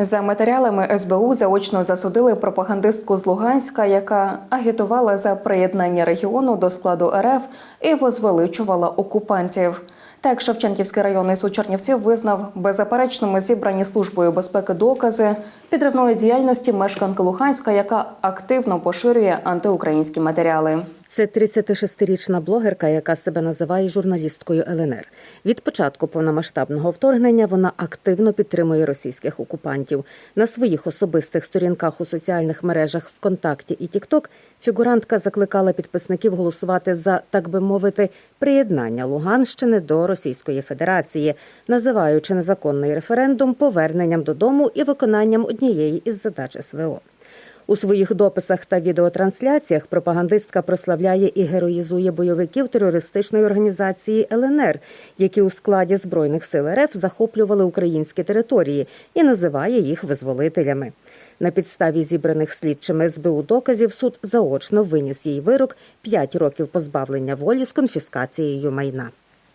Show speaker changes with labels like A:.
A: За матеріалами СБУ заочно засудили пропагандистку з Луганська, яка агітувала за приєднання регіону до складу РФ і возвеличувала окупантів. Так, Шевченківський районний суд Чернівців визнав беззаперечними зібрані службою безпеки докази підривної діяльності мешканки Луганська, яка активно поширює антиукраїнські матеріали.
B: Це 36-річна блогерка, яка себе називає журналісткою ЛНР. Від початку повномасштабного вторгнення вона активно підтримує російських окупантів. На своїх особистих сторінках у соціальних мережах ВКонтакті і Тікток фігурантка закликала підписників голосувати за, так би мовити, приєднання Луганщини до Російської Федерації, називаючи незаконний референдум поверненням додому і виконанням однієї із задач СВО. У своїх дописах та відеотрансляціях пропагандистка прославляє і героїзує бойовиків терористичної організації ЛНР, які у складі збройних сил РФ захоплювали українські території і називає їх визволителями. На підставі зібраних слідчими СБУ доказів суд заочно виніс їй вирок 5 років позбавлення волі з конфіскацією майна.